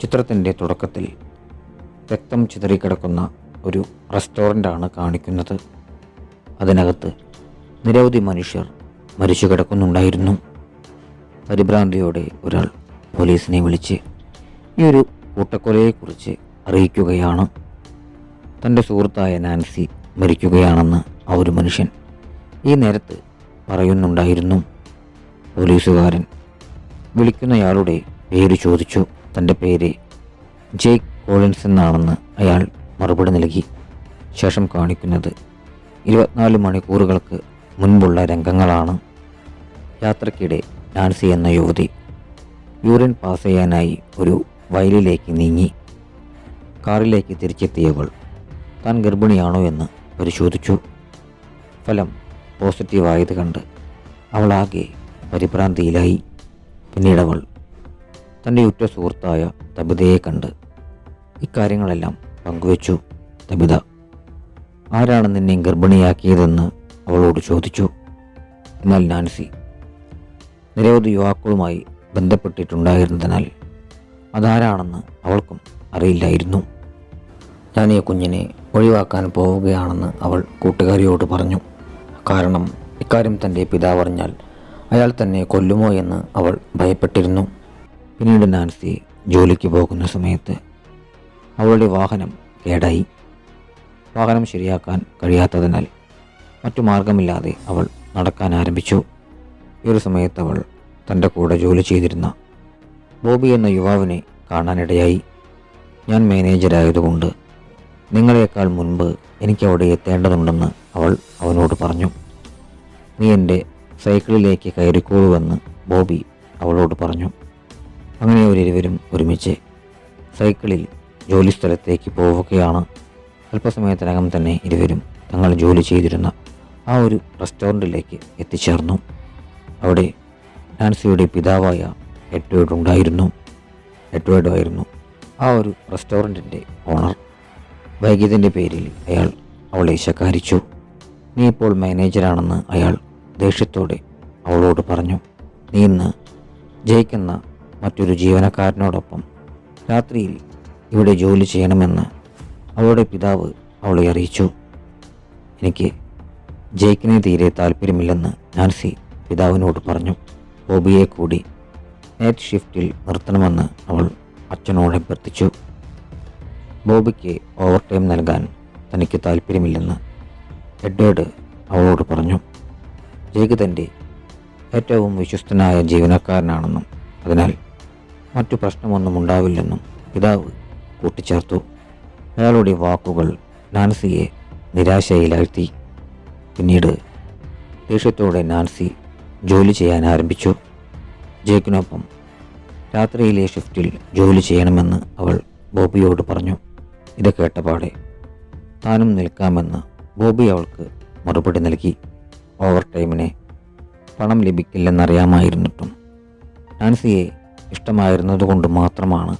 ചിത്രത്തിന്റെ തുടക്കത്തിൽ രക്തം ചിതറിക്കിടക്കുന്ന ഒരു റെസ്റ്റോറന്റാണ് കാണിക്കുന്നത്. അതിനകത്ത് നിരവധി മനുഷ്യർ മരിച്ചു കിടക്കുന്നുണ്ടായിരുന്നു. പരിഭ്രാന്തിയോടെ ഒരാൾ പോലീസിനെ വിളിച്ച് ഈ ഒരു കൂട്ടക്കൊലയെക്കുറിച്ച് അറിയിക്കുകയാണ്. തന്റെ സുഹൃത്തായ നാൻസി മരിക്കുകയാണെന്ന് ആ ഒരു മനുഷ്യൻ ഈ നേരത്ത് പറയുന്നുണ്ടായിരുന്നു. പോലീസുകാരൻ വിളിക്കുന്നയാളുടെ പേര് ചോദിച്ചു. തന്റെ പേര് ജെയ്ക്ക് കോളിൻസ് എന്നാണെന്ന് അയാൾ മറുപടി നൽകി. ശേഷം കാണിക്കുന്നത് ഇരുപത്തിനാല് മണിക്കൂറുകൾക്ക് മുൻപുള്ള രംഗങ്ങളാണ്. യാത്രക്കിടെ നാൻസി എന്ന യുവതി യൂറിൻ പാസ് ചെയ്യാനായി ഒരു വയലിലേക്ക് നീങ്ങി. കാറിലേക്ക് തിരിച്ചെത്തിയവൾ താൻ ഗർഭിണിയാണോ എന്ന് പരിശോധിച്ചു. ഫലം പോസിറ്റീവായത് കണ്ട് അവളാകെ പരിഭ്രാന്തിയിലായി. പിന്നീട് അവൾ തന്റെ ഉറ്റ സുഹൃത്തായ തബിതയെ കണ്ട് ഇക്കാര്യങ്ങളെല്ലാം പങ്കുവച്ചു. തബിത ആരാണ് നിന്നെ ഗർഭിണിയാക്കിയതെന്ന് അവളോട് ചോദിച്ചു. എന്നാൽ നാൻസി നിരവധി യുവാക്കളുമായി ബന്ധപ്പെട്ടിട്ടുണ്ടായിരുന്നതിനാൽ അതാരാണെന്ന് അവൾക്കും അറിയില്ലായിരുന്നു. ഞാൻ ഈ കുഞ്ഞിനെ ഒഴിവാക്കാൻ പോവുകയാണെന്ന് അവൾ കൂട്ടുകാരിയോട് പറഞ്ഞു. കാരണം ഇക്കാര്യം തന്റെ പിതാവ് അറിഞ്ഞാൽ അയാൾ തന്നെ കൊല്ലുമോ എന്ന് അവൾ ഭയപ്പെട്ടിരുന്നു. പിന്നീട് നാൻസി ജോലിക്ക് പോകുന്ന സമയത്ത് അവളുടെ വാഹനം കേടായി. വാഹനം ശരിയാക്കാൻ കഴിയാത്തതിനാൽ മറ്റു മാർഗമില്ലാതെ അവൾ നടക്കാൻ ആരംഭിച്ചു. ഈ ഒരു സമയത്ത് അവൾ തന്റെ കൂടെ ജോലി ചെയ്തിരുന്ന ബോബി എന്ന യുവാവിനെ കാണാനിടയായി. ഞാൻ മാനേജരായതുകൊണ്ട് നിങ്ങളെക്കാൾ മുൻപ് എനിക്ക് അവിടെ എത്തേണ്ടതുണ്ടെന്ന് അവൾ അവനോട് പറഞ്ഞു. നീ എന്റെ സൈക്കിളിലേക്ക് കയറിക്കോളുവെന്ന് ബോബി അവളോട് പറഞ്ഞു. അങ്ങനെ അവരിരുവരും ഒരുമിച്ച് സൈക്കിളിൽ ജോലി സ്ഥലത്തേക്ക് പോവുകയാണ്. അല്പസമയത്തിനകം തന്നെ ഇരുവരും തങ്ങൾ ജോലി ചെയ്തിരുന്ന ആ ഒരു റെസ്റ്റോറന്റിലേക്ക് എത്തിച്ചേർന്നു. അവിടെ നാൻസിയുടെ പിതാവായ എഡ്വേർഡ് ഉണ്ടായിരുന്നു. എഡ്വേർഡ് ആയിരുന്നു ആ ഒരു റെസ്റ്റോറന്റിന്റെ ഓണർ. വൈകിയതിന്റെ പേരിൽ അയാൾ അവളെ ശകാരിച്ചു. നീ ഇപ്പോൾ മാനേജരാണെന്ന് അയാൾ ദേഷ്യത്തോടെ അവളോട് പറഞ്ഞു. നീ ഇന്ന് ജയിക്കുന്ന മറ്റൊരു ജീവനക്കാരനോടൊപ്പം രാത്രിയിൽ ഇവിടെ ജോലി ചെയ്യണമെന്ന് അവളുടെ പിതാവ് അവളെ അറിയിച്ചു. എനിക്ക് ജയിക്കിനെ തീരെ താല്പര്യമില്ലെന്ന് നാൻസി പിതാവിനോട് പറഞ്ഞു. ബോബിയെ കൂടി നൈറ്റ് ഷിഫ്റ്റിൽ നിർത്തണമെന്ന് അവൾ അച്ഛനോട് അഭ്യർത്ഥിച്ചു. ബോബിക്ക് ഓവർ ടൈം നൽകാൻ തനിക്ക് താല്പര്യമില്ലെന്ന് എഡ്വേർഡ് അവളോട് പറഞ്ഞു. ജേക്ക് തന്റെ ഏറ്റവും വിശ്വസ്തനായ ജീവനക്കാരനാണെന്നും അതിനാൽ മറ്റു പ്രശ്നമൊന്നും ഉണ്ടാവില്ലെന്നും പിതാവ് കൂട്ടിച്ചേർത്തു. അയാളുടെ വാക്കുകൾ നാൻസിയെ നിരാശയിലാഴ്ത്തി. പിന്നീട് ദേഷ്യത്തോടെ നാൻസി ജോലി ചെയ്യാൻ ആരംഭിച്ചു. ജേക്കിനൊപ്പം രാത്രിയിലെ ഷിഫ്റ്റിൽ ജോലി ചെയ്യണമെന്ന് അവൾ ബോബിയോട് പറഞ്ഞു. ഇത് കേട്ടപാടെ താനും നിൽക്കാമെന്ന് ബോബി അവൾക്ക് മറുപടി നൽകി. ഓവർ ടൈമിനെ പണം ലഭിക്കില്ലെന്നറിയാമായിരുന്നിട്ടും നാൻസിയെ ഇഷ്ടമായിരുന്നതുകൊണ്ട് മാത്രമാണ്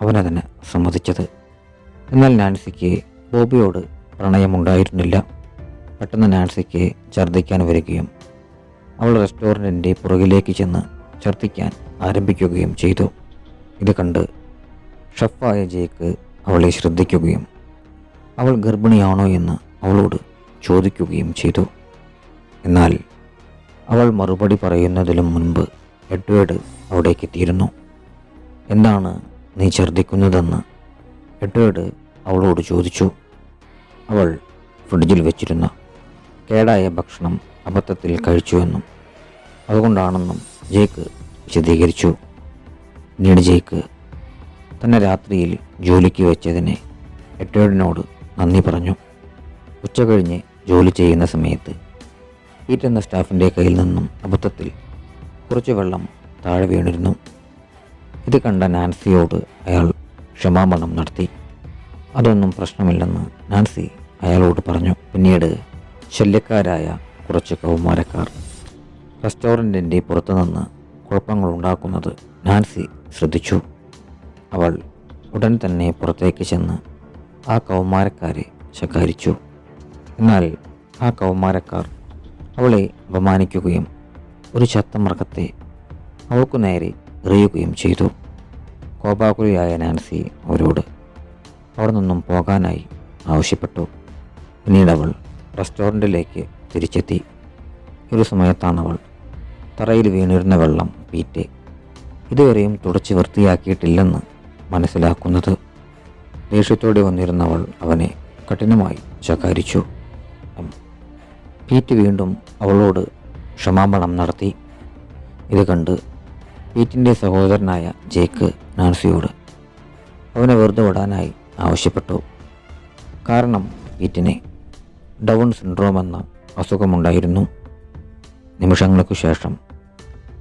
അവനതിന് സമ്മതിച്ചത്. എന്നാൽ നാൻസിക്ക് ബോബിയോട് പ്രണയമുണ്ടായിരുന്നില്ല. പെട്ടെന്ന് നാൻസിക്ക് ഛർദ്ദിക്കാൻ വരികയും അവൾ റെസ്റ്റോറന്റിന്റെ പുറകിലേക്ക് ചെന്ന് ഛർദ്ദിക്കാൻ ആരംഭിക്കുകയും ചെയ്തു. ഇത് കണ്ട് ഷെഫായ ജേക്ക് അവളെ ശ്രദ്ധിക്കുകയും അവൾ ഗർഭിണിയാണോ എന്ന് അവളോട് ചോദിക്കുകയും ചെയ്തു. എന്നാൽ അവൾ മറുപടി പറയുന്നതിലും മുൻപ് എഡ്വേർഡ് അവിടേക്ക് എത്തിയിരുന്നു എന്താണ് നീ ഛർദ്ദിക്കുന്നതെന്ന് എഡ്വേർഡ് അവളോട് ചോദിച്ചു. അവൾ ഫ്രിഡ്ജിൽ വെച്ചിരുന്ന കേടായ ഭക്ഷണം അബദ്ധത്തിൽ കഴിച്ചുവെന്നും അതുകൊണ്ടാണെന്നും ജേക്ക് വിശദീകരിച്ചു. പിന്നീട് ജേക്ക് തന്നെ രാത്രിയിൽ ജോലിക്ക് വെച്ചതിനെ എഡ്വേർഡിനോട് നന്ദി പറഞ്ഞു. ഉച്ച കഴിഞ്ഞ് ജോലി ചെയ്യുന്ന സമയത്ത് പീറ്റ് എന്ന സ്റ്റാഫിന്റെ കയ്യിൽ നിന്നും അബദ്ധത്തിൽ കുറച്ച് വെള്ളം താഴെ വീണിരുന്നു. ഇത് കണ്ട നാൻസിയോട് അയാൾ ക്ഷമാപണം നടത്തി. അതൊന്നും പ്രശ്നമില്ലെന്ന് നാൻസി അയാളോട് പറഞ്ഞു. പിന്നീട് ശല്യക്കാരായ കുറച്ച് കൗമാരക്കാർ റെസ്റ്റോറന്റിന്റെ പുറത്തുനിന്ന് കുഴപ്പങ്ങളുണ്ടാക്കുന്നത് നാൻസി ശ്രദ്ധിച്ചു. അവൾ ഉടൻ തന്നെ പുറത്തേക്ക് ചെന്ന് ആ കൗമാരക്കാരെ ശകാരിച്ചു. എന്നാൽ ആ കൗമാരക്കാർ അവളെ അപമാനിക്കുകയും ഒരു ചത്ത മൃഗത്തെ അവൾക്കു നേരെ എറിയുകയും ചെയ്തു. കോപാകുലിയായ നാൻസി അവരോട് അവിടെ നിന്നും പോകാനായി ആവശ്യപ്പെട്ടു. പിന്നീട് അവൾ റെസ്റ്റോറന്റിലേക്ക് തിരിച്ചെത്തി. ഒരു സമയത്താണ് അവൾ തറയിൽ വീണിരുന്ന വെള്ളം പീറ്റെ. ഇതുവരെയും തുടച്ച് വൃത്തിയാക്കിയിട്ടില്ലെന്ന് മനസ്സിലാക്കുന്നത്. ദേഷ്യത്തോടെ വന്നിരുന്നവൾ അവനെ കഠിനമായി ശകാരിച്ചു. പീറ്റ് വീണ്ടും അവളോട് ക്ഷമാപണം നടത്തി. ഇത് കണ്ട് പീറ്റിന്റെ സഹോദരനായ ജേക്ക് നാൻസിയോട് അവനെ വെറുതെ വിടാനായി ആവശ്യപ്പെട്ടു. കാരണം പീറ്റിനെ ഡൗൺ സിൻഡ്രോം എന്ന അസുഖമുണ്ടായിരുന്നു. നിമിഷങ്ങൾക്കു ശേഷം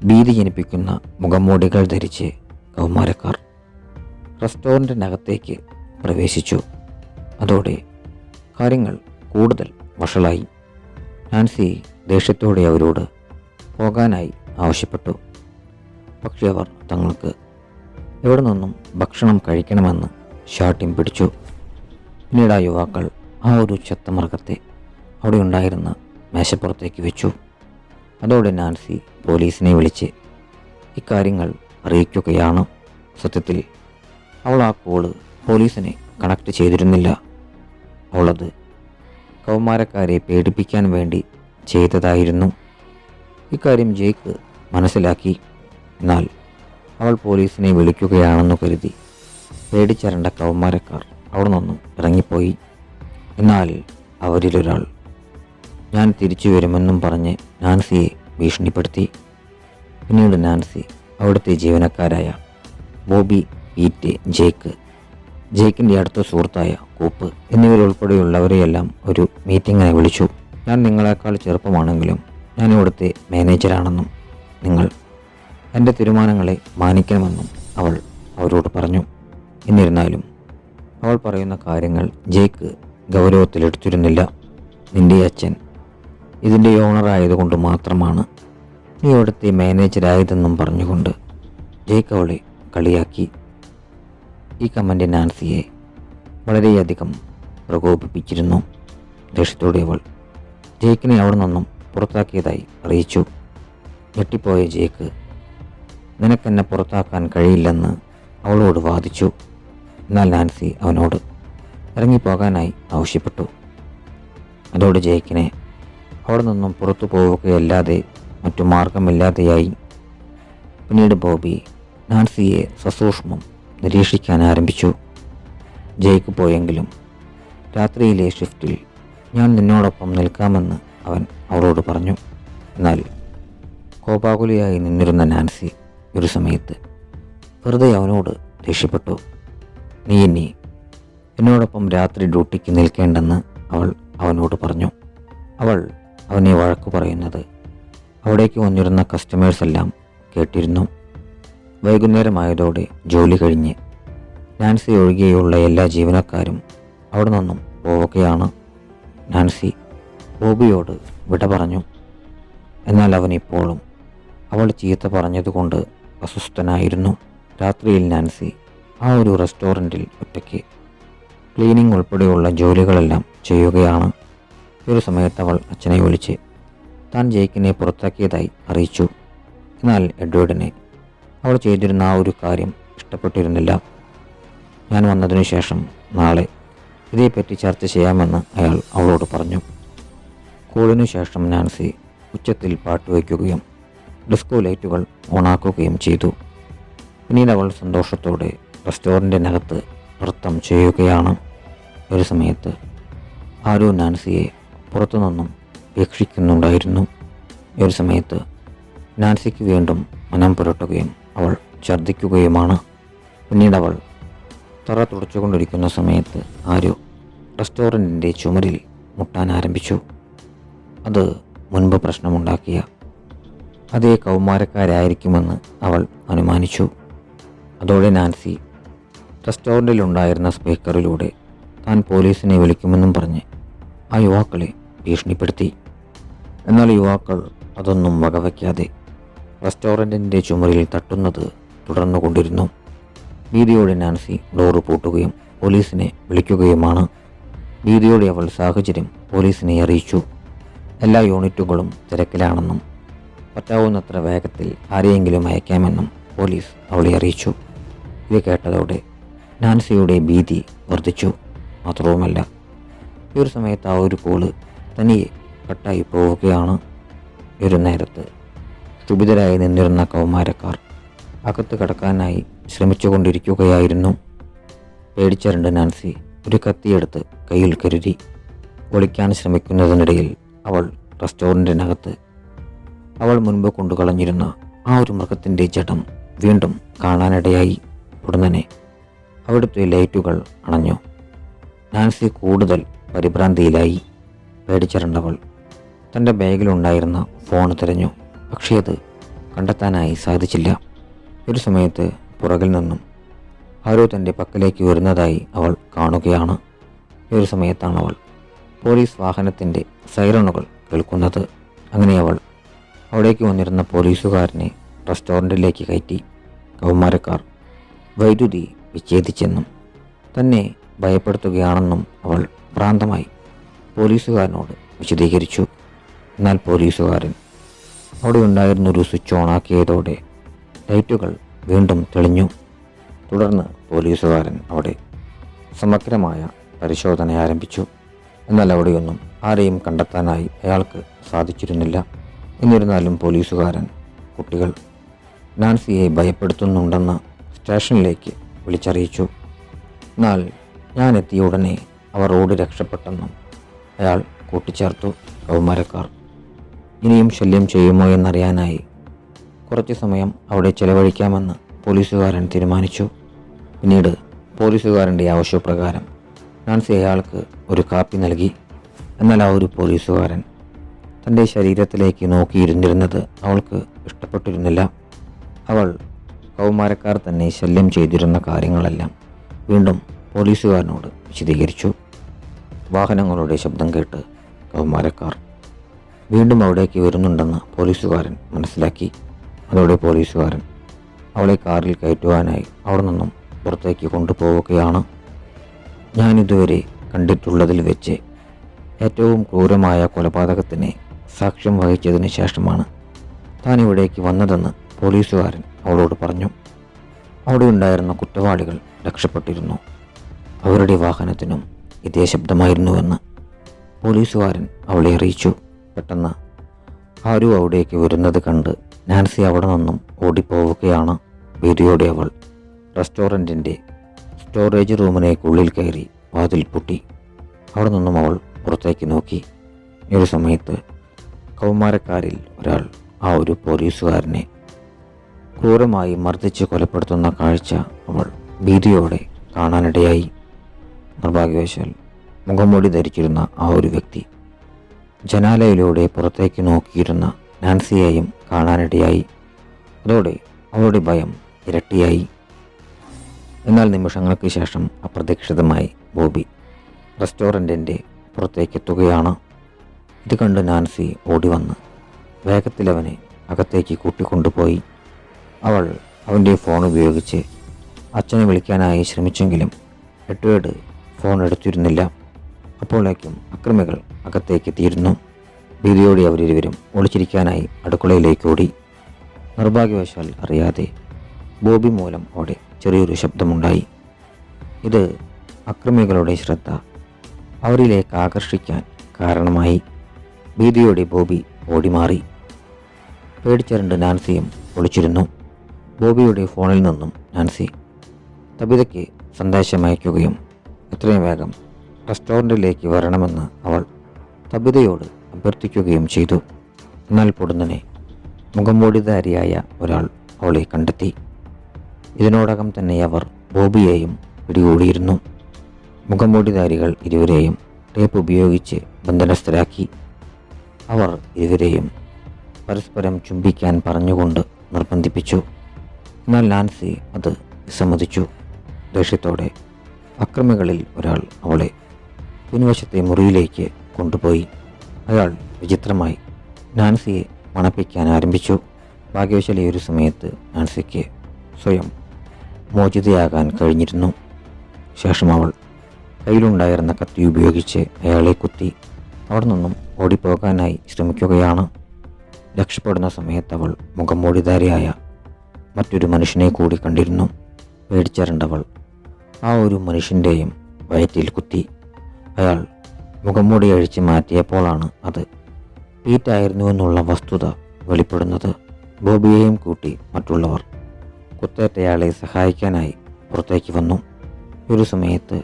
ഭീതി ജനിപ്പിക്കുന്ന മുഖംമൂടികൾ ധരിച്ച് കൗമാരക്കാർ റെസ്റ്റോറന്റിനകത്തേക്ക് പ്രവേശിച്ചു. അതോടെ കാര്യങ്ങൾ കൂടുതൽ വഷളായി. നാൻസി ദേഷ്യത്തോടെ അവരോട് പോകാനായി ആവശ്യപ്പെട്ടു. പക്ഷേ അവർ തങ്ങൾക്ക് എവിടെ നിന്നും ഭക്ഷണം കഴിക്കണമെന്ന് ഷാട്ടിയും പിടിച്ചു. പിന്നീട് ആ യുവാക്കൾ ആ ഒരു ചെത്തമൃഗത്തെ അവിടെ ഉണ്ടായിരുന്ന മേശപ്പുറത്തേക്ക് വെച്ചു. അതോടെ നാൻസി പോലീസിനെ വിളിച്ച് ഇക്കാര്യങ്ങൾ അറിയിക്കുകയാണ്. സത്യത്തിൽ അവൾ ആ കോൾ പോലീസിനെ കണക്ട് ചെയ്തിരുന്നില്ല. അവളത് കൗമാരക്കാരെ പേടിപ്പിക്കാൻ വേണ്ടി ചെയ്തതായിരുന്നു. ഇക്കാര്യം ജേക്ക് മനസ്സിലാക്കി. എന്നാൽ അവൾ പോലീസിനെ വിളിക്കുകയാണെന്ന് കരുതി പേടിച്ചരണ്ട കൗമാരക്കാർ അവിടെ നിന്നും ഇറങ്ങിപ്പോയി. എന്നാൽ അവരിലൊരാൾ ഞാൻ തിരിച്ചു വരുമെന്നും പറഞ്ഞ് നാൻസിയെ ഭീഷണിപ്പെടുത്തി. പിന്നീട് നാൻസി അവിടുത്തെ ജീവനക്കാരായ ബോബി പീറ്റ് ജേക്ക് ജേക്കിന്റെ അടുത്ത സുഹൃത്തായ കൂപ്പ് എന്നിവരുൾപ്പെടെയുള്ളവരെയെല്ലാം ഒരു മീറ്റിങ്ങിനെ വിളിച്ചു. ഞാൻ നിങ്ങളെക്കാൾ ചെറുപ്പമാണെങ്കിലും ഞാൻ ഇവിടുത്തെ മാനേജരാണെന്നും നിങ്ങൾ എന്റെ തീരുമാനങ്ങളെ മാനിക്കണമെന്നും അവൾ അവരോട് പറഞ്ഞു. എന്നിരുന്നാലും അവൾ പറയുന്ന കാര്യങ്ങൾ ജേക്ക് ഗൗരവത്തിലെടുത്തിരുന്നില്ല നിന്റെ അച്ഛൻ ഇതിന്റെ ഓണറായതുകൊണ്ട് മാത്രമാണ് നീ അവിടുത്തെ മാനേജരായതെന്നും പറഞ്ഞുകൊണ്ട് ജേക്ക് അവളെ കളിയാക്കി. ഈ കമന്റ് നാൻസിയെ വളരെയധികം പ്രകോപിപ്പിച്ചിരുന്നു. ദേഷ്യത്തോടെ അവൾ ജേക്കിനെ അവിടെ നിന്നും പുറത്താക്കിയതായി അറിയിച്ചു. ഞെട്ടിപ്പോയ ജേക്ക് നിനക്കെന്നെ പുറത്താക്കാൻ കഴിയില്ലെന്ന് അവളോട് വാദിച്ചു. എന്നാൽ നാൻസി അവനോട് ഇറങ്ങിപ്പോകാനായി ആവശ്യപ്പെട്ടു. അതോട് ജയക്കിനെ അവിടെ നിന്നും പുറത്തു പോവുകയല്ലാതെ മറ്റു മാർഗമില്ലാതെയായി പിന്നീട് ബോബി നാൻസിയെ സസൂക്ഷ്മം നിരീക്ഷിക്കാൻ ആരംഭിച്ചു. ജയ്ക്ക് പോയെങ്കിലും രാത്രിയിലെ ഷിഫ്റ്റിൽ ഞാൻ നിന്നോടൊപ്പം നിൽക്കാമെന്ന് അവൻ അവളോട് പറഞ്ഞു. എന്നാൽ കോപാകുലിയായി നിന്നിരുന്ന നാൻസി ഒരു സമയത്ത് വെറുതെ അവനോട് ദേഷ്യപ്പെട്ടു നീ ഇനി എന്നോടൊപ്പം രാത്രി ഡ്യൂട്ടിക്ക് നിൽക്കേണ്ടെന്ന് അവൾ അവനോട് പറഞ്ഞു. അവൾ അവനെ വഴക്ക് പറയുന്നത് അവിടേക്ക് വന്നിരുന്ന കസ്റ്റമേഴ്സ് എല്ലാം കേട്ടിരുന്നു. വൈകുന്നേരമായതോടെ ജോലി കഴിഞ്ഞ് നാൻസി ഒഴികെയുള്ള എല്ലാ ജീവനക്കാരും അവിടെ നിന്നും പോവുകയാണ്. നാൻസി ബോബിയോട് വിട പറഞ്ഞു. എന്നാൽ അവൻ ഇപ്പോഴും അവൾ ചീത്ത പറഞ്ഞതുകൊണ്ട് അസ്വസ്ഥനായിരുന്നു. രാത്രിയിൽ നാൻസി ആ ഒരു റെസ്റ്റോറന്റിൽ ഒറ്റയ്ക്ക്. ക്ലീനിങ് ഉൾപ്പെടെയുള്ള ജോലികളെല്ലാം ചെയ്യുകയാണ്. ഒരു സമയത്ത് അവൾ അച്ഛനെ വിളിച്ച് താൻ ജയിക്കിനെ പുറത്താക്കിയതായി അറിയിച്ചു. എന്നാൽ എഡ്വേർഡിനെ അവൾ ചെയ്തിരുന്ന ആ ഒരു കാര്യം ഇഷ്ടപ്പെട്ടിരുന്നില്ല. ഞാൻ വന്നതിനു ശേഷം നാളെ ഇതേപ്പറ്റി ചർച്ച ചെയ്യാമെന്ന് അയാൾ അവളോട് പറഞ്ഞു. കോളിനു ശേഷം നാൻസി ഉച്ചത്തിൽ പാട്ട് വയ്ക്കുകയും ഡിസ്കോ ലൈറ്റുകൾ ഓണാക്കുകയും ചെയ്തു. പിന്നീട് അവൾ സന്തോഷത്തോടെ റെസ്റ്റോറന്റിനകത്ത് നൃത്തം ചെയ്യുകയാണ്. ഒരു സമയത്ത് ആരോ നാൻസിയെ പുറത്തുനിന്നും വീക്ഷിക്കുന്നുണ്ടായിരുന്നു. ഒരു സമയത്ത് നാൻസിക്ക് വീണ്ടും മനം പുരട്ടുകയും അവൾ ഛർദ്ദിക്കുകയുമാണ്. പിന്നീട് അവൾ തറ തുടച്ചുകൊണ്ടിരിക്കുന്ന സമയത്ത് ആരോ റെസ്റ്റോറന്റിന്റെ ചുമരിൽ മുട്ടാൻ ആരംഭിച്ചു. അത് മുൻപ് പ്രശ്നമുണ്ടാക്കിയ അതേ കൗമാരക്കാരായിരിക്കുമെന്ന് അവൾ അനുമാനിച്ചു. അതോടെ നാൻസി റെസ്റ്റോറന്റിലുണ്ടായിരുന്ന സ്പീക്കറിലൂടെ താൻ പോലീസിനെ വിളിക്കുമെന്നും പറഞ്ഞ് ആ യുവാക്കളെ ഭീഷണിപ്പെടുത്തി. എന്നാൽ യുവാക്കൾ അതൊന്നും വകവയ്ക്കാതെ റെസ്റ്റോറന്റിന്റെ ചുമരിൽ തട്ടുന്നത് തുടർന്നുകൊണ്ടിരുന്നു. ഭീതിയോടെ നാൻസി ഡോറ് പൂട്ടുകയും പോലീസിനെ വിളിക്കുകയുമാണ്. ഭീതിയോടെ അവൾ സാഹചര്യം പോലീസിനെ അറിയിച്ചു. എല്ലാ യൂണിറ്റുകളും തിരക്കിലാണെന്നും പറ്റാവുന്നത്ര വേഗത്തിൽ ആരെയെങ്കിലും അയക്കാമെന്നും പോലീസ് അവളെ അറിയിച്ചു. ഇത് കേട്ടതോടെ നാൻസിയുടെ ഭീതി വർദ്ധിച്ചു. മാത്രവുമല്ല ഈ ഒരു സമയത്ത് ആ ഒരു കോൾ തനിയെ കട്ടായി പോവുകയാണ്. ഈ ഒരു നേരത്ത് സ്തുഭിതരായി നിന്നിരുന്ന കൗമാരക്കാർ അകത്ത് കടക്കാനായി ശ്രമിച്ചുകൊണ്ടിരിക്കുകയായിരുന്നു. പേടിച്ചരണ്ട് നാൻസി ഒരു കത്തിയെടുത്ത് കയ്യിൽ കരുതി. ഒളിക്കാൻ ശ്രമിക്കുന്നതിനിടയിൽ അവൾ റെസ്റ്റോറന്റിനകത്ത് അവൾ മുൻപ് കൊണ്ടുകളഞ്ഞിരുന്ന ആ ഒരു മൃഗത്തിന്റെ ജഡം വീണ്ടും കാണാനിടയായി ഉടനെ അവിടുത്തെ ലൈറ്റുകൾ അണഞ്ഞു. നാൻസി കൂടുതൽ പരിഭ്രാന്തിയിലായി പേടിച്ചിരണ്ടവൾ തന്റെ ബാഗിലുണ്ടായിരുന്ന ഫോൺ തിരഞ്ഞു. പക്ഷേ അത് കണ്ടെത്താനായി സാധിച്ചില്ല. ഒരു സമയത്ത് പുറകിൽ നിന്നും ആരോ തന്റെ പക്കലേക്ക് വരുന്നതായി അവൾ കാണുകയാണ്. ഒരു സമയത്താണ് അവൾ പോലീസ് വാഹനത്തിന്റെ സൈറണുകൾ കേൾക്കുന്നത്. അങ്ങനെ അവൾ അവിടേക്ക് വന്നിരുന്ന പോലീസുകാരനെ റെസ്റ്റോറന്റിലേക്ക് കയറ്റി കൗമാരക്കാർ വൈദ്യുതി വിച്ഛേദിച്ചെന്നും തന്നെ ഭയപ്പെടുത്തുകയാണെന്നും അവൾ ഭ്രാന്തമായി പോലീസുകാരനോട് വിശദീകരിച്ചു. എന്നാൽ പോലീസുകാരൻ അവിടെ ഉണ്ടായിരുന്നൊരു സ്വിച്ച് ഓണാക്കിയതോടെ ലൈറ്റുകൾ വീണ്ടും തെളിഞ്ഞു. തുടർന്ന് പോലീസുകാരൻ അവിടെ സമഗ്രമായ പരിശോധന ആരംഭിച്ചു. എന്നാൽ അവിടെയൊന്നും ആരെയും കണ്ടെത്താനായി അയാൾക്ക് സാധിച്ചിരുന്നില്ല. എന്നിരുന്നാലും പോലീസുകാരൻ കുട്ടികൾ നാൻസിയെ ഭയപ്പെടുത്തുന്നുണ്ടെന്ന് സ്റ്റേഷനിലേക്ക് വിളിച്ചറിയിച്ചു. എന്നാൽ ഞാൻ എത്തിയ ഉടനെ അവർ ഓടി രക്ഷപ്പെട്ടെന്നും അയാൾ കൂട്ടിച്ചേർത്തു കൗമാരക്കാർ. ഇനിയും ശല്യം ചെയ്യുമോ എന്നറിയാനായി കുറച്ച് സമയം അവിടെ ചെലവഴിക്കാമെന്ന് പോലീസുകാരൻ തീരുമാനിച്ചു. പിന്നീട് പോലീസുകാരന്റെ ആവശ്യപ്രകാരം നാൻസി അയാൾക്ക് ഒരു കാപ്പി നൽകി. എന്നാൽ ആ ഒരു പോലീസുകാരൻ തന്റെ ശരീരത്തിലേക്ക് നോക്കിയിരുന്നിരുന്നത് അവൾക്ക് ഇഷ്ടപ്പെട്ടിരുന്നില്ല. അവൾ കൗമാരക്കാർ തന്നെ ശല്യം ചെയ്തിരുന്ന കാര്യങ്ങളെല്ലാം വീണ്ടും പോലീസുകാരനോട് വിശദീകരിച്ചു. വാഹനങ്ങളുടെ ശബ്ദം കേട്ട് കൗമാരക്കാർ വീണ്ടും അവിടേക്ക് വരുന്നുണ്ടെന്ന് പോലീസുകാരൻ മനസ്സിലാക്കി. അതോടെ പോലീസുകാരൻ അവളെ കാറിൽ കയറ്റുവാനായി അവിടെ നിന്നും പുറത്തേക്ക് കൊണ്ടുപോവുകയാണ്. ഞാനിതുവരെ കണ്ടിട്ടുള്ളതിൽ വെച്ച് ഏറ്റവും ക്രൂരമായ കൊലപാതകത്തിന് സാക്ഷ്യം വഹിച്ചതിന് ശേഷമാണ് താൻ ഇവിടേക്ക് വന്നതെന്ന് പോലീസുകാരൻ അവളോട് പറഞ്ഞു. അവിടെ ഉണ്ടായിരുന്ന കുറ്റവാളികൾ രക്ഷപ്പെട്ടിരുന്നു. അവരുടെ വാഹനത്തിനും ഇതേ ശബ്ദമായിരുന്നുവെന്ന് പോലീസുകാരൻ അവളെ അറിയിച്ചു. പെട്ടെന്ന് ആരും അവിടേക്ക് വരുന്നത് കണ്ട് നാൻസി അവിടെ നിന്നും ഓടിപ്പോവുകയാണ് വീതിയോടെ അവൾ റെസ്റ്റോറന്റിന്റെ സ്റ്റോറേജ് റൂമിനേക്കുള്ളിൽ കയറി വാതിൽ പൊട്ടി. അവിടെ നിന്നും അവൾ പുറത്തേക്ക് നോക്കി. ഒരു സമയത്ത് കൗമാരക്കാരിൽ ഒരാൾ ആ ഒരു പോലീസുകാരനെ ക്രൂരമായി മർദ്ദിച്ച് കൊലപ്പെടുത്തുന്ന കാഴ്ച അവൾ ഭീതിയോടെ കാണാനിടയായി. നിർഭാഗ്യവശാൽ മുഖംമൂടി ധരിച്ചിരുന്ന ആ ഒരു വ്യക്തി ജനാലയിലൂടെ പുറത്തേക്ക് നോക്കിയിരുന്ന നാൻസിയെയും കാണാനിടയായി. അതോടെ അവളുടെ ഭയം ഇരട്ടിയായി. എന്നാൽ നിമിഷങ്ങൾക്ക് ശേഷം അപ്രതീക്ഷിതമായി ബോബി റെസ്റ്റോറന്റിന്റെ പുറത്തേക്കെത്തുകയാണ്. ഇത് കണ്ട് നാൻസി ഓടി വന്ന് വേഗത്തിലവനെ അകത്തേക്ക് കൂട്ടിക്കൊണ്ടുപോയി. അവൾ അവന്റെ ഫോൺ ഉപയോഗിച്ച് അച്ഛനെ വിളിക്കാനായി ശ്രമിച്ചെങ്കിലും എഡ്വേർഡ് ഫോൺ എടുത്തിരുന്നില്ല. അപ്പോഴേക്കും അക്രമികൾ അകത്തേക്ക് എത്തിയിരുന്നു ഭീതിയോടെ അവരിരുവരും ഒളിച്ചിരിക്കാനായി അടുക്കളയിലേക്ക് ഓടി നിർഭാഗ്യവശാൽ അറിയാതെ ബോബി മൂലം അവിടെ ചെറിയൊരു ശബ്ദമുണ്ടായി. ഇത് അക്രമികളുടെ ശ്രദ്ധ അവരിലേക്ക് ആകർഷിക്കാൻ കാരണമായി. ഭീതിയോടെ ബോബി ഓടിമാറി. പേടിച്ചരണ്ട് നാൻസിയും ഒളിച്ചിരുന്നു. ബോബിയുടെ ഫോണിൽ നിന്നും നാൻസി തബിതയ്ക്ക് സന്ദേശം അയക്കുകയും എത്രയും വേഗം റെസ്റ്റോറന്റിലേക്ക് വരണമെന്ന് അവൾ തബിതയോട് അഭ്യർത്ഥിക്കുകയും ചെയ്തു. എന്നാൽ പൊടുന്നനെ മുഖംമൂടിധാരിയായ ഒരാൾ അവളെ കണ്ടെത്തി. ഇതിനോടകം തന്നെ അവർ ബോബിയെയും പിടികൂടിയിരുന്നു. മുഖംമൂടിധാരികൾ ഇരുവരെയും ടേപ്പ് ഉപയോഗിച്ച് ബന്ധനസ്ഥരാക്കി. അവർ ഇരുവരെയും പരസ്പരം ചുംബിക്കാൻ പറഞ്ഞുകൊണ്ട് നിർബന്ധിപ്പിച്ചു. എന്നാൽ നാൻസി അത് വിസമ്മതിച്ചു. ദേഷ്യത്തോടെ അക്രമികളിൽ ഒരാൾ അവളെ പിൻവശത്തെ മുറിയിലേക്ക് കൊണ്ടുപോയി. അയാൾ വിചിത്രമായി നാൻസിയെ മണപ്പിക്കാൻ ആരംഭിച്ചു. ഭാഗ്യവശാലി ഒരു സമയത്ത് നാൻസിക്ക് സ്വയം മോചിതയാകാൻ കഴിഞ്ഞിരുന്നു. ശേഷം അവൾ കയ്യിലുണ്ടായിരുന്ന കത്തി ഉപയോഗിച്ച് അയാളെ കുത്തി അവിടെ നിന്നും ഓടിപ്പോകാനായി ശ്രമിക്കുകയാണ്. രക്ഷപ്പെടുന്ന സമയത്ത് അവൾ മുഖംമൂടിധാരിയായ മറ്റൊരു മനുഷ്യനെ കൂടി കണ്ടിരുന്നു. പേടിച്ചരണ്ടവൾ. ആ ഒരു മനുഷ്യന്റെയും വയറ്റിൽ കുത്തി. അയാൾ മുഖംമൂടി അഴിച്ച് മാറ്റിയപ്പോഴാണ് അത്. പീറ്റായിരുന്നു എന്നുള്ള വസ്തുത വെളിപ്പെടുന്നത്. ബോബിയെയും കൂട്ടി മറ്റുള്ളവർ കുത്തേറ്റയാളെ സഹായിക്കാനായി പുറത്തേക്ക് വന്നു. ഒരു സമയത്ത്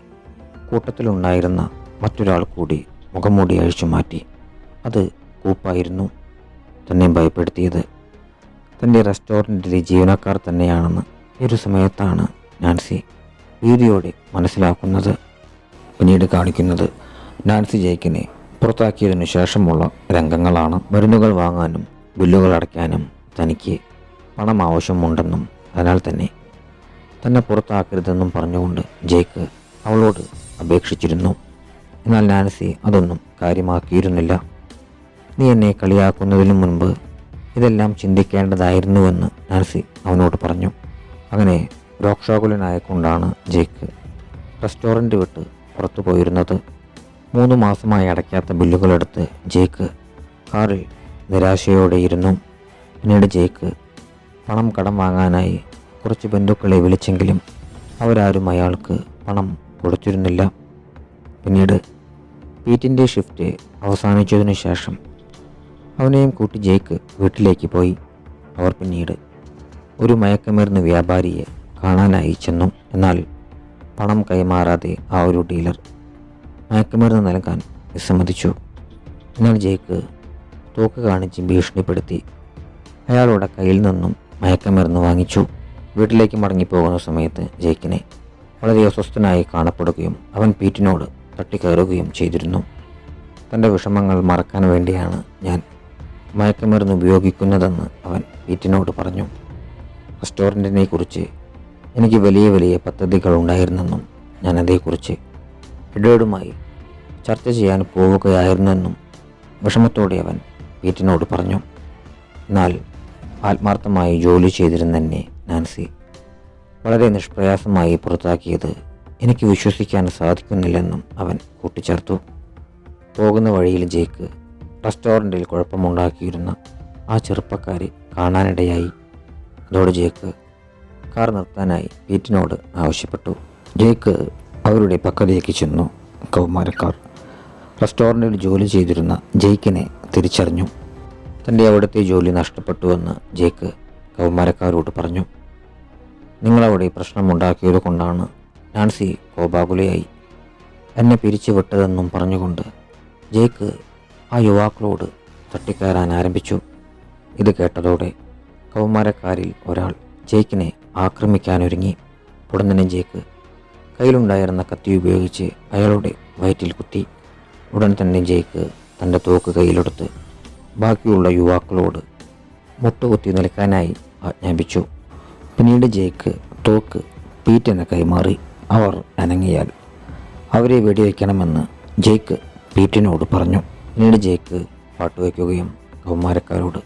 കൂട്ടത്തിലുണ്ടായിരുന്ന മറ്റൊരാൾ കൂടി മുഖംമൂടി അഴിച്ചു മാറ്റി. അത് കൂപ്പായിരുന്നു. തന്നെ ഭയപ്പെടുത്തിയത്. തന്റെ റെസ്റ്റോറന്റിലെ ജീവനക്കാർ തന്നെയാണെന്ന് ഒരു സമയത്താണ് നാൻസി ഭീതിയോടെ മനസ്സിലാക്കുന്നത്. പിന്നീട് കാണിക്കുന്നത് നാൻസി ജേക്കിനെ പുറത്താക്കിയതിനു ശേഷമുള്ള രംഗങ്ങളാണ്. മരുന്നുകൾ വാങ്ങാനും ബില്ലുകൾ അടയ്ക്കാനും തനിക്ക് പണം ആവശ്യമുണ്ടെന്നും അതിനാൽ തന്നെ തന്നെ പുറത്താക്കരുതെന്നും പറഞ്ഞുകൊണ്ട് ജേക്ക് അവളോട് അപേക്ഷിച്ചിരുന്നു. എന്നാൽ നാൻസി അതൊന്നും കാര്യമാക്കിയിരുന്നില്ല. നീ എന്നെ കളിയാക്കുന്നതിനു മുൻപ് ഇതെല്ലാം ചിന്തിക്കേണ്ടതായിരുന്നുവെന്ന് നാൻസി അവനോട് പറഞ്ഞു. അങ്ങനെ രോക്ഷാകുലനായക്കൊണ്ടാണ് ജേക്ക് റെസ്റ്റോറന്റ് വിട്ട് പുറത്തു പോയിരുന്നത്. മൂന്ന് മാസമായി അടയ്ക്കാത്ത ബില്ലുകളെടുത്ത് ജേക്ക് കാറിൽ നിരാശയോടെ ഇരുന്നു. പിന്നീട് ജേക്ക് പണം കടം വാങ്ങാനായി കുറച്ച് ബന്ധുക്കളെ വിളിച്ചെങ്കിലും അവരാരും അയാൾക്ക് പണം കൊടുത്തിരുന്നില്ല. പിന്നീട് പീറ്റിന്റെ ഷിഫ്റ്റ് അവസാനിച്ചതിനു ശേഷം അവനെയും കൂട്ടി ജേക്ക് വീട്ടിലേക്ക് പോയി. അവർ പിന്നീട് ഒരു മയക്കമരുന്ന് വ്യാപാരിയെ കാണാനായി ചെന്നു. എന്നാൽ പണം കൈമാറാതെ ആ ഒരു ഡീലർ മയക്കുമരുന്ന് നൽകാൻ വിസമ്മതിച്ചു. എന്നാൽ ജേക്ക് തോക്ക് കാണിച്ച് ഭീഷണിപ്പെടുത്തി അയാളുടെ കയ്യിൽ നിന്നും മയക്കമരുന്ന് വാങ്ങിച്ചു. വീട്ടിലേക്ക് മടങ്ങിപ്പോകുന്ന സമയത്ത് ജേക്കിനെ വളരെ അസ്വസ്ഥനായി കാണപ്പെടുകയും അവൻ പീറ്റിനോട് തട്ടിക്കയറുകയും ചെയ്തിരുന്നു. തന്റെ വിഷമങ്ങൾ മറക്കാൻ വേണ്ടിയാണ് ഞാൻ മയക്കുമരുന്ന് ഉപയോഗിക്കുന്നതെന്ന് അവൻ പീറ്റിനോട് പറഞ്ഞു. റെസ്റ്റോറന്റിനെ കുറിച്ച് എനിക്ക് വലിയ വലിയ പദ്ധതികൾ ഉണ്ടായിരുന്നെന്നും ഞാൻ അതേക്കുറിച്ച് എഡ്വേർഡുമായി ചർച്ച ചെയ്യാൻ പോവുകയായിരുന്നെന്നും വിഷമത്തോടെ അവൻ പീറ്റിനോട് പറഞ്ഞു. എന്നാൽ ആത്മാർത്ഥമായി ജോലി ചെയ്തിരുന്ന എന്നെ നാൻസി. വളരെ നിഷ്പ്രയാസമായി പുറത്താക്കിയത് എനിക്ക് വിശ്വസിക്കാൻ സാധിക്കുന്നില്ലെന്നും അവൻ കൂട്ടിച്ചേർത്തു. പോകുന്ന വഴിയിൽ ജേക്ക് റെസ്റ്റോറന്റിൽ കുഴപ്പമുണ്ടാക്കിയിരുന്ന ആ ചെറുപ്പക്കാരെ കാണാനിടയായി. അതോട് ജേക്ക് കാർ നിർത്താനായി പീറ്റിനോട് ആവശ്യപ്പെട്ടു. ജേക്ക് അവരുടെ പക്കലേക്ക് ചെന്നു. കൗമാരക്കാർ റെസ്റ്റോറന്റിൽ ജോലി ചെയ്തിരുന്ന ജേക്കിനെ തിരിച്ചറിഞ്ഞു. തന്റെ അവിടുത്തെ ജോലി നഷ്ടപ്പെട്ടുവെന്ന് ജേക്ക് കൗമാരക്കാരോട് പറഞ്ഞു. നിങ്ങളവിടെ പ്രശ്നമുണ്ടാക്കിയത് കൊണ്ടാണ് നാൻസി കോപാകുലയായി. എന്നെ പിരിച്ചുവിട്ടതെന്നും പറഞ്ഞുകൊണ്ട് ജേക്ക് ആ യുവാക്കളോട് തട്ടിക്കയറാൻ ആരംഭിച്ചു. ഇത് കേട്ടതോടെ കൗമാരക്കാരിൽ ഒരാൾ ജേക്കിനെ ആക്രമിക്കാനൊരുങ്ങി. ഉടൻ തന്നെ ജേക്ക് കയ്യിലുണ്ടായിരുന്ന കത്തി ഉപയോഗിച്ച് അയാളുടെ വയറ്റിൽ കുത്തി. ഉടൻ തന്നെ ജേക്ക് തന്റെ തോക്ക് കയ്യിലെടുത്ത് ബാക്കിയുള്ള യുവാക്കളോട് മുട്ടുകുത്തി നിൽക്കാനായി ആജ്ഞാപിച്ചു. പിന്നീട് ജേക്ക് തോക്ക് പീറ്റിന് കൈമാറി. അവർ അനങ്ങിയാൽ അവരെ വെടിവെക്കണമെന്ന് ജേക്ക് പീറ്റിനോട് പറഞ്ഞു. പിന്നീട് ജേക്ക് പാട്ടുവയ്ക്കുകയും കൗമാരക്കാരോട്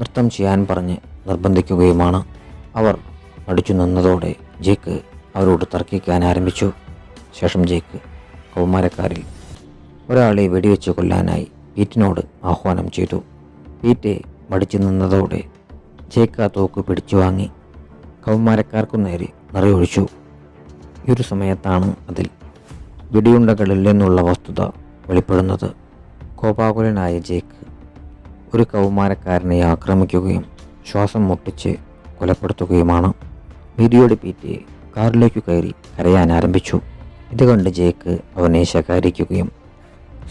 നൃത്തം ചെയ്യാൻ പറഞ്ഞ് നിർബന്ധിക്കുകയുമാണ്. അവർ അടിച്ചു നിന്നതോടെ ജേക്ക് അവരോട് തർക്കിക്കാൻ ആരംഭിച്ചു. ശേഷം ജേക്ക് കൗമാരക്കാരിൽ ഒരാളെ വെടിവെച്ച് കൊല്ലാനായി പീറ്റിനോട് ആഹ്വാനം ചെയ്തു. പീറ്റെ മടിച്ചു നിന്നതോടെ ജേക്ക് ആ തോക്ക് പിടിച്ചു വാങ്ങി കൗമാരക്കാർക്കു നേരെ നിറയൊഴിച്ചു. ഈ ഒരു സമയത്താണ് അതിൽ വെടിയുണ്ടകളിൽ നിന്നുള്ള വസ്തുത വെളിപ്പെടുന്നത്. കോപാകുലനായ ജേക്ക് ഒരു കൗമാരക്കാരനെ ആക്രമിക്കുകയും ശ്വാസം മുട്ടിച്ച് കൊലപ്പെടുത്തുകയുമാണ്. ഭീതിയോടെ പീറ്റ് കാറിലേക്ക് കയറി കരയാൻ ആരംഭിച്ചു. ഇത് കണ്ട് ജേക്ക് അവനെ ശകാരിക്കുകയും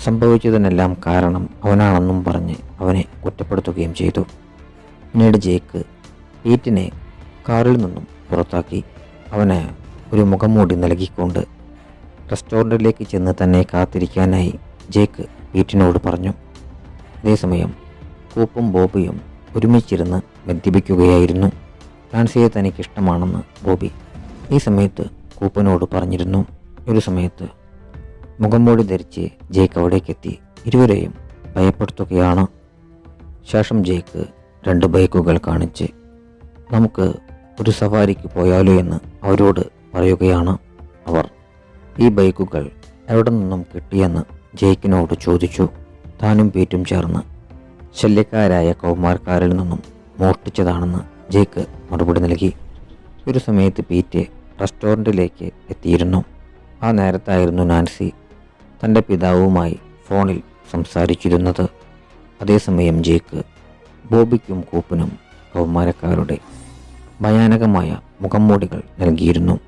സംഭവിച്ചതിനെല്ലാം കാരണം അവനാണെന്നും പറഞ്ഞ് അവനെ കുറ്റപ്പെടുത്തുകയും ചെയ്തു. പിന്നീട് ജേക്ക് പീറ്റിനെ കാറിൽ നിന്നും പുറത്താക്കി. അവന് ഒരു മുഖംമൂടി നൽകിക്കൊണ്ട് റെസ്റ്റോറന്റിലേക്ക് ചെന്ന് തന്നെ കാത്തിരിക്കാനായി ജേക്ക് പീറ്റിനോട് പറഞ്ഞു. അതേസമയം കൂപ്പും ബോബിയും ഒരുമിച്ചിരുന്ന് മദ്യപിക്കുകയായിരുന്നു. നാൻസിയെ തനിക്കിഷ്ടമാണെന്ന് ബോബി ഈ സമയത്ത് കൂപ്പനോട് പറഞ്ഞിരുന്നു. ഒരു സമയത്ത് മുഖംമൂടി ധരിച്ച് ജേക്ക് അവിടേക്കെത്തി. ഇരുവരെയും ഭയപ്പെടുത്തുകയാണ്. ശേഷം ജേക്ക് രണ്ട് ബൈക്കുകൾ കാണിച്ച് നമുക്ക് ഒരു സവാരിക്ക് പോയാലോ എന്ന് അവരോട് പറയുകയാണ് അവർ. ഈ ബൈക്കുകൾ എവിടെ നിന്നും കിട്ടിയെന്ന് ജയ്ക്കിനോട് ചോദിച്ചു. താനും പീറ്റും ചേർന്ന് ശല്യക്കാരായ കൗമാർക്കാരിൽ നിന്നും മോഷ്ടിച്ചതാണെന്ന് ജയ്ക്ക് മറുപടി നൽകി. ഒരു സമയത്ത് പീറ്റ് റെസ്റ്റോറന്റിലേക്ക് എത്തിയിരുന്നു. ആ നേരത്തായിരുന്നു നാൻസി തന്റെ പിതാവുമായി ഫോണിൽ സംസാരിച്ചിരുന്നത്. അതേസമയം ജേക്ക് ബോബിക്കും കൂപ്പനും കൗമാരക്കാരുടെ ഭയാനകമായ മുഖംമൂടികൾ നൽകിയിരുന്നു.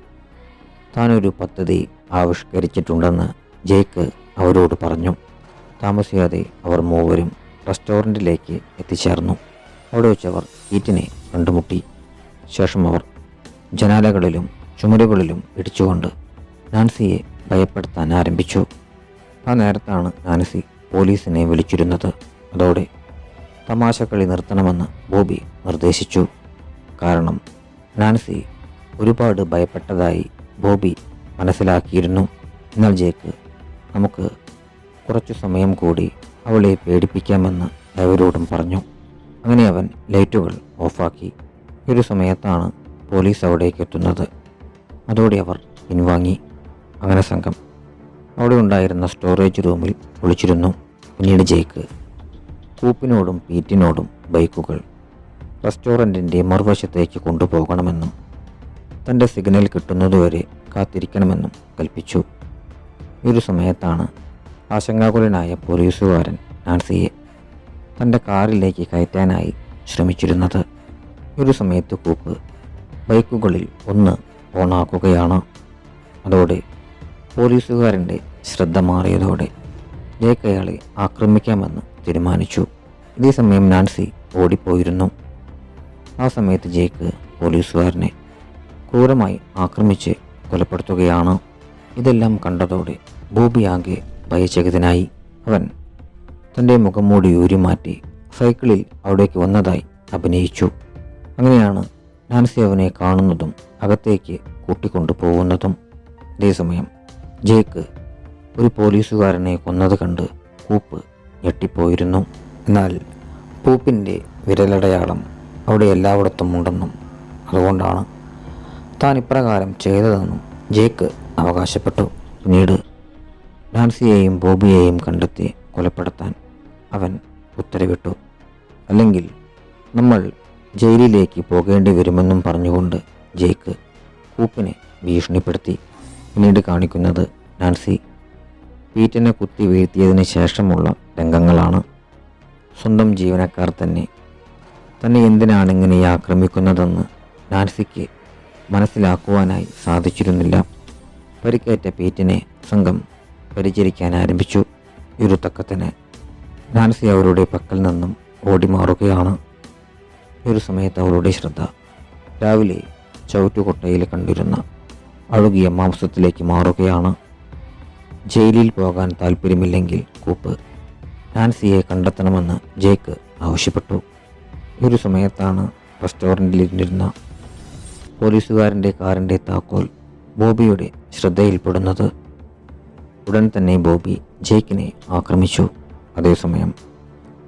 താനൊരു പദ്ധതി ആവിഷ്കരിച്ചിട്ടുണ്ടെന്ന് ജേക്ക് അവരോട് പറഞ്ഞു. താമസിയാതെ അവർ മൂവരും റെസ്റ്റോറന്റിലേക്ക് എത്തിച്ചേർന്നു. അവിടെ വെച്ചവർ ഈറ്റിനെ കണ്ടുമുട്ടി. ശേഷം അവർ ജനാലകളിലും ചുമരുകളിലും ഇടിച്ചുകൊണ്ട് നാൻസിയെ ഭയപ്പെടുത്താൻ ആരംഭിച്ചു. ആ നേരത്താണ് നാൻസി പോലീസിനെ വിളിച്ചിരുന്നത്. അതോടെ തമാശക്കളി നിർത്തണമെന്ന് ബോബി നിർദ്ദേശിച്ചു. കാരണം നാൻസി ഒരുപാട് ഭയപ്പെട്ടതായി ബോബി മനസ്സിലാക്കിയിരുന്നു എന്നാൽ ജേക്ക് നമുക്ക് കുറച്ചു സമയം കൂടി അവളെ പേടിപ്പിക്കാമെന്ന് അവരോടും പറഞ്ഞു. അങ്ങനെ അവൻ ലൈറ്റുകൾ ഓഫാക്കി. ഒരു സമയത്താണ് പോലീസ് അവിടേക്ക് എത്തുന്നത്. അതോടെ അവർ പിൻവാങ്ങി. അങ്ങനെ സംഘം അവിടെ ഉണ്ടായിരുന്ന സ്റ്റോറേജ് റൂമിൽ ഒളിച്ചിരുന്നു. പിന്നീട് ജേക്ക് കൂപ്പിനോടും പീറ്റിനോടും ബൈക്കുകൾ റെസ്റ്റോറന്റിന്റെ മറുവശത്തേക്ക് കൊണ്ടുപോകണമെന്നും തന്റെ സിഗ്നൽ കിട്ടുന്നതുവരെ കാത്തിരിക്കണമെന്നും കൽപ്പിച്ചു. ഒരു സമയത്താണ് ആശങ്കാകുലനായ പോലീസുകാരൻ നാൻസിയെ തന്റെ കാറിലേക്ക് കയറ്റാനായി ശ്രമിച്ചിരുന്നത്. ഒരു സമയത്ത് കൂപ്പ് ബൈക്കുകളിൽ ഒന്ന് ഓണാക്കുകയാണ്. അതോടെ പോലീസുകാരന്റെ ശ്രദ്ധ മാറിയതോടെ ജേക്ക് ആക്രമിക്കാമെന്ന് തീരുമാനിച്ചു. ഇതേസമയം നാൻസി ഓടിപ്പോയിരുന്നു. ആ സമയത്ത് ജേക്ക് പോലീസുകാരനെ ക്രൂരമായി ആക്രമിച്ച് കൊലപ്പെടുത്തുകയാണ്. ഇതെല്ലാം കണ്ടതോടെ ബോബി ആകെ ഭയചകിതനായി. അവൻ തന്റെ മുഖം മൂടി ഊരിമാറ്റി സൈക്കിളിൽ അവിടേക്ക് വന്നതായി അഭിനയിച്ചു. അങ്ങനെയാണ് നാൻസി അവനെ കാണുന്നതും അകത്തേക്ക് കൂട്ടിക്കൊണ്ടു പോകുന്നതും അതേസമയം ജേക്ക് ഒരു പോലീസുകാരനെ കൊന്നത് കണ്ട് കൂപ്പ് ഞെട്ടിപ്പോയിരുന്നു. എന്നാൽ പൂപ്പിന്റെ വിരലടയാളം അവിടെ എല്ലായിടത്തും ഉണ്ടെന്നും അതുകൊണ്ടാണ് താൻ ഇപ്രകാരം ചെയ്തതെന്നും ജേക്ക് അവകാശപ്പെട്ടു. പിന്നീട് നാൻസിയെയും ബോബിയെയും കണ്ടെത്തി കൊലപ്പെടുത്താൻ അവൻ ഉത്തരവിട്ടു. അല്ലെങ്കിൽ നമ്മൾ ജയിലിലേക്ക് പോകേണ്ടി വരുമെന്നും പറഞ്ഞുകൊണ്ട് ജേക്ക് കൂപ്പിനെ ഭീഷണിപ്പെടുത്തി. പിന്നീട് കാണിക്കുന്നത് നാൻസി പീറ്റിനെ കുത്തി വീഴ്ത്തിയതിന് ശേഷമുള്ള രംഗങ്ങളാണ്. സ്വന്തം ജീവനക്കാർ തന്നെ. തന്നെ എന്തിനാണ് ഇങ്ങനെ ആക്രമിക്കുന്നതെന്ന് നാൻസിക്ക് മനസ്സിലാക്കുവാനായി സാധിച്ചിരുന്നില്ല. പരിക്കേറ്റ പീറ്റിനെ സംഘം പരിചരിക്കാൻ ആരംഭിച്ചു. ഇരുത്തക്കത്തിന് തക്കത്തിന് നാൻസി അവരുടെ പക്കൽ നിന്നും ഓടി മാറുകയാണ് ഒരു സമയത്ത് അവളുടെ ശ്രദ്ധ രാവിലെ ചവിറ്റുകൊട്ടയിൽ കണ്ടിരുന്ന അഴുകിയ മാംസത്തിലേക്ക് മാറുകയാണ്. ജയിലിൽ പോകാൻ താല്പര്യമില്ലെങ്കിൽ കൂപ്പ് നാൻസിയെ കണ്ടെത്തണമെന്ന് ജേക്ക് ആവശ്യപ്പെട്ടു. ഒരു സമയത്താണ് റെസ്റ്റോറന്റിൽ ഇരുന്നിരുന്ന പോലീസുകാരന്റെ കാറിന്റെ താക്കോൽ ബോബിയുടെ ശ്രദ്ധയിൽപ്പെടുന്നത്. ഉടൻ തന്നെ ബോബി ജേക്കിനെ ആക്രമിച്ചു. അതേസമയം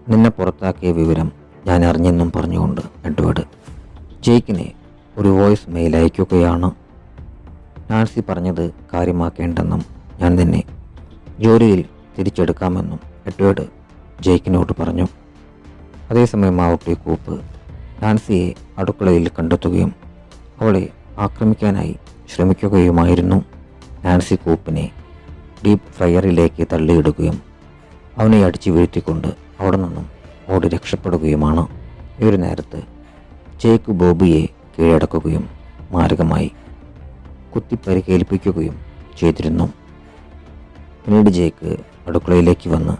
നിന്നെ പുറത്താക്കിയ വിവരം ഞാൻ അറിഞ്ഞെന്നും പറഞ്ഞുകൊണ്ട് എഡ്വേർഡ് ജേക്കിനെ ഒരു വോയിസ് മെയിൽ അയക്കുകയാണ്. നാൻസി പറഞ്ഞത് കാര്യമാക്കേണ്ടെന്നും ഞാൻ നിന്നെ ജോലിയിൽ തിരിച്ചെടുക്കാമെന്നും എഡ്വേർഡ് ജേക്കിനോട് പറഞ്ഞു. അതേസമയം ആവട്ടെ കൂപ്പ് നാൻസിയെ അടുക്കളയിൽ കണ്ടെത്തുകയും അവളെ ആക്രമിക്കാനായി ശ്രമിക്കുകയുമായിരുന്നു. നാൻസി കൂപ്പിനെ ഡീപ്പ് ഫ്രയറിലേക്ക് തള്ളിയിടുകയും അവനെ അടിച്ചു വീഴ്ത്തിക്കൊണ്ട് അവിടെ നിന്നും ഓടി രക്ഷപ്പെടുകയുമാണ്. ഒരു നേരത്ത് ജേക്ക് ബോബിയെ കീഴടക്കുകയും മാരകമായി കുത്തിപ്പരിക്കേൽപ്പിക്കുകയും ചെയ്തിരുന്നു. പിന്നീട് ജേക്ക് അടുക്കളയിലേക്ക് വന്ന്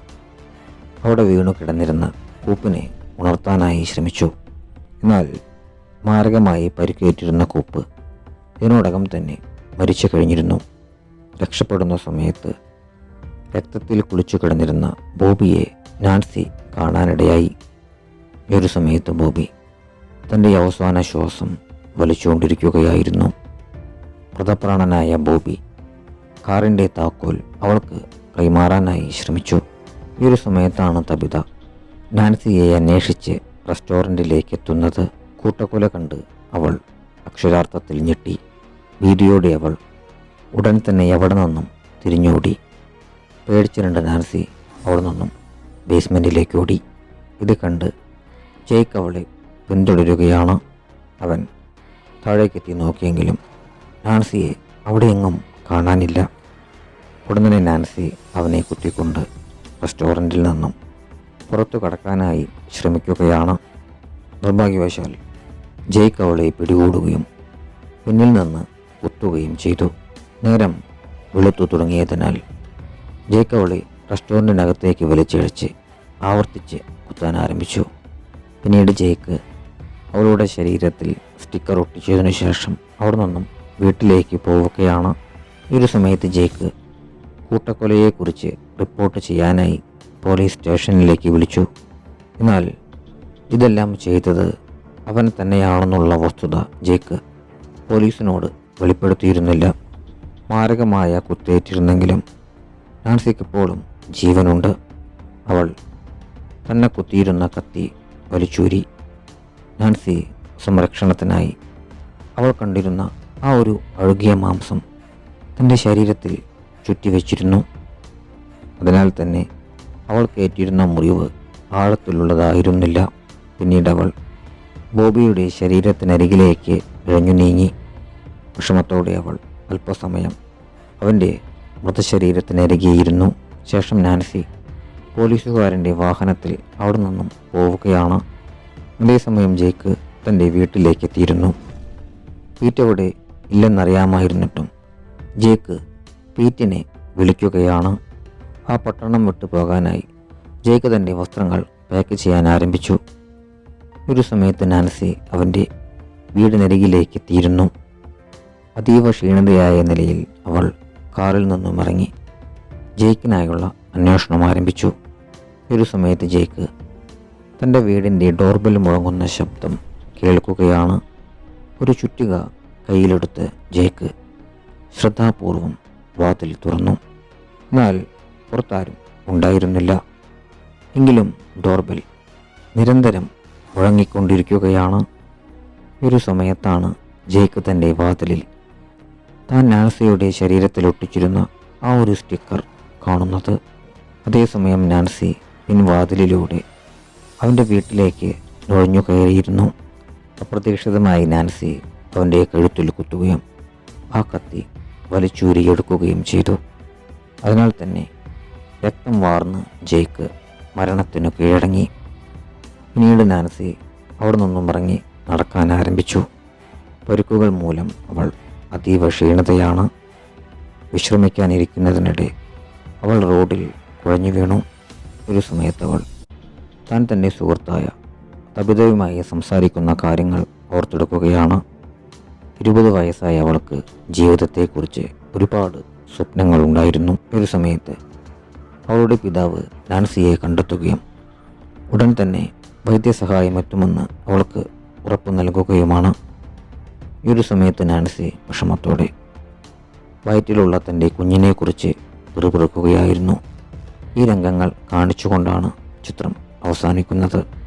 അവിടെ വീണു കിടന്നിരുന്ന കൂപ്പിനെ ഉണർത്താനായി ശ്രമിച്ചു. എന്നാൽ മാരകമായി പരിക്കേറ്റിരുന്ന കൂപ്പ് ഇതിനോടകം തന്നെ മരിച്ചു കഴിഞ്ഞിരുന്നു. രക്ഷപ്പെടുന്ന സമയത്ത് രക്തത്തിൽ കുളിച്ചു കിടന്നിരുന്ന ബോബിയെ നാൻസി കാണാനിടയായി. ഈ ഒരു സമയത്ത് ബോബി തന്റെ അവസാന ശ്വാസം വലിച്ചുകൊണ്ടിരിക്കുകയായിരുന്നു. മൃതപ്രാണനായ ബോബി കാറിന്റെ താക്കോൽ അവൾക്ക് കൈമാറാനായി ശ്രമിച്ചു. ഈ ഒരു സമയത്താണ് തബിത നാൻസിയെ അന്വേഷിച്ച് റെസ്റ്റോറന്റിലേക്ക് എത്തുന്നത്. കൂട്ടക്കൊല കണ്ട് അവൾ അക്ഷരാർത്ഥത്തിൽ ഞെട്ടി. ഭീതിയോടെ അവൾ ഉടൻ തന്നെ എവിടെ നിന്നും തിരിഞ്ഞോടി. പേടിച്ചിരണ്ട നാൻസി അവിടെ നിന്നും ബേസ്മെന്റിലേക്ക് ഓടി. ഇത് കണ്ട് ജയ്ക്ക് അവളെ പിന്തുടരുകയാണ് അവൻ. താഴേക്കെത്തി നോക്കിയെങ്കിലും നാൻസിയെ അവിടെയെങ്ങും കാണാനില്ല. ഉടനെ നാൻസി അവനെ കുത്തിക്കൊണ്ട് റെസ്റ്റോറന്റിൽ നിന്നും പുറത്തു കടക്കാനായി ശ്രമിക്കുകയാണ്. നിർഭാഗ്യവശാൽ ജയ്ക്ക് അവളെ പിടികൂടുകയും പിന്നിൽ നിന്ന് കുത്തുകയും ചെയ്തു. നേരം വെളുത്തു തുടങ്ങിയതിനാൽ ജയ്ക്ക് അവളെ റെസ്റ്റോറന്റിനകത്തേക്ക് വലിച്ചിഴച്ച് ആവർത്തിച്ച് കുത്താൻ ആരംഭിച്ചു. പിന്നീട് ജയ്ക്ക് അവളുടെ ശരീരത്തിൽ സ്റ്റിക്കർ ഒട്ടിച്ചതിനു ശേഷം അവിടെ നിന്നും വീട്ടിലേക്ക് പോവുകയാണ്. ഈ ഒരു സമയത്ത് ജയ്ക്ക് കൂട്ടക്കൊലയെക്കുറിച്ച് റിപ്പോർട്ട് ചെയ്യാനായി പോലീസ് സ്റ്റേഷനിലേക്ക് വിളിച്ചു. എന്നാൽ ഇതെല്ലാം ചെയ്തത് അവൻ തന്നെയാണെന്നുള്ള വസ്തുത ജേക്ക് പോലീസിനോട് വെളിപ്പെടുത്തിയിരുന്നില്ല. മാരകമായ കുത്തേറ്റിരുന്നെങ്കിലും നാൻസിക്കെപ്പോഴും ജീവനുണ്ട്. അവൾ തന്നെ കുത്തിയിരുന്ന കത്തി വലിച്ചൂരി നാൻസി സംരക്ഷണത്തിനായി അവൾ കണ്ടിരുന്ന ആ ഒരു അഴുകിയ മാംസം തന്റെ ശരീരത്തിൽ ചുറ്റിവെച്ചിരുന്നു. അതിനാൽ തന്നെ അവൾ കേറ്റിരുന്ന മുറിവ് ആഴത്തിലുള്ളതായിരുന്നില്ല. പിന്നീട് അവൾ ബോബിയുടെ ശരീരത്തിനരികിലേക്ക് ഇഴഞ്ഞു നീങ്ങി. വിഷമത്തോടെ അവൾ അല്പസമയം അവന്റെ മൃതശരീരത്തിനരികെയിരുന്നു. ശേഷം നാൻസി പോലീസുകാരന്റെ വാഹനത്തിൽ അവിടെ നിന്നും പോവുകയാണ്. അതേസമയം ജേക്ക് തന്റെ വീട്ടിലേക്ക് എത്തിയിരുന്നു പീറ്റ് അവിടെ ഇല്ലെന്നറിയാമായിരുന്നിട്ടും ജേക്ക് പീറ്റിനെ വിളിക്കുകയാണ്. ആ പട്ടണം വിട്ടു പോകാനായി ജേക്ക് തന്റെ വസ്ത്രങ്ങൾ പാക്ക് ചെയ്യാൻ ആരംഭിച്ചു. ഒരു സമയത്ത് നാൻസി അവന്റെ വീടിനരികിലേക്ക് എത്തിയിരുന്നു അതീവ ക്ഷീണിതയായ നിലയിൽ അവൾ കാറിൽ നിന്നും ഇറങ്ങി ജേക്കിനായുള്ള അന്വേഷണം ആരംഭിച്ചു. ഒരു സമയത്ത് ജേക്ക് തന്റെ വീടിന്റെ ഡോർബെൽ മുഴങ്ങുന്ന ശബ്ദം കേൾക്കുകയാണ്. ഒരു ചുറ്റിക കയ്യിലെടുത്ത് ജേക്ക് ശ്രദ്ധാപൂർവം വാതിൽ തുറന്നു. എന്നാൽ പുറത്താരും ഉണ്ടായിരുന്നില്ല. എങ്കിലും ഡോർബെൽ നിരന്തരം മുഴങ്ങിക്കൊണ്ടിരിക്കുകയാണ് ഒരു സമയത്താണ് ജേക്ക് തന്റെ വാതിലിൽ താൻ നാൻസിയുടെ ശരീരത്തിൽ ഒട്ടിച്ചിരുന്ന ആ ഒരു സ്റ്റിക്കർ കാണുന്നത്. അതേസമയം നാൻസി പിൻവാതിലിലൂടെ അവന്റെ വീട്ടിലേക്ക് നുഴഞ്ഞു കയറിയിരുന്നു. അപ്രതീക്ഷിതമായി നാൻസി അവന്റെ കഴുത്തിൽ കുത്തുകയും ആ കത്തി വലിച്ചൂരിയെടുക്കുകയും ചെയ്തു. അതിനാൽ തന്നെ രക്തം വാർന്ന് ജയ്ക്ക് മരണത്തിനു കീഴടങ്ങി. പിന്നീട് നാൻസി അവിടെ നിന്നും ഇറങ്ങി നടക്കാൻ ആരംഭിച്ചു. പരുക്കുകൾ മൂലം അവൾ അതീവ ക്ഷീണതയാണ് വിശ്രമിക്കാനിരിക്കുന്നതിനിടെ അവൾ റോഡിൽ കുഴഞ്ഞു വീണു. ഒരു സമയത്ത് അവൾ താൻ തന്റെ സുഹൃത്തായ തബിതയുമായി സംസാരിക്കുന്ന കാര്യങ്ങൾ ഓർത്തെടുക്കുകയാണ്. ഇരുപത് വയസ്സായ അവൾക്ക് ജീവിതത്തെക്കുറിച്ച് ഒരുപാട് സ്വപ്നങ്ങൾ ഉണ്ടായിരുന്നു. ഒരു സമയത്ത് അവളുടെ പിതാവ് നാൻസിയെ കണ്ടെത്തുകയും ഉടൻ തന്നെ വൈദ്യസഹായം എത്തുമെന്ന് അവൾക്ക് ഉറപ്പ് നൽകുകയുമാണ്. ഈ ഒരു സമയത്ത് നാൻസി വിഷമത്തോടെ വയറ്റിലുള്ള തന്റെ കുഞ്ഞിനെക്കുറിച്ച് പിറുപിറുക്കുകയായിരുന്നു. ഈ രംഗങ്ങൾ കാണിച്ചുകൊണ്ടാണ് ചിത്രം അവസാനിക്കുന്നത്.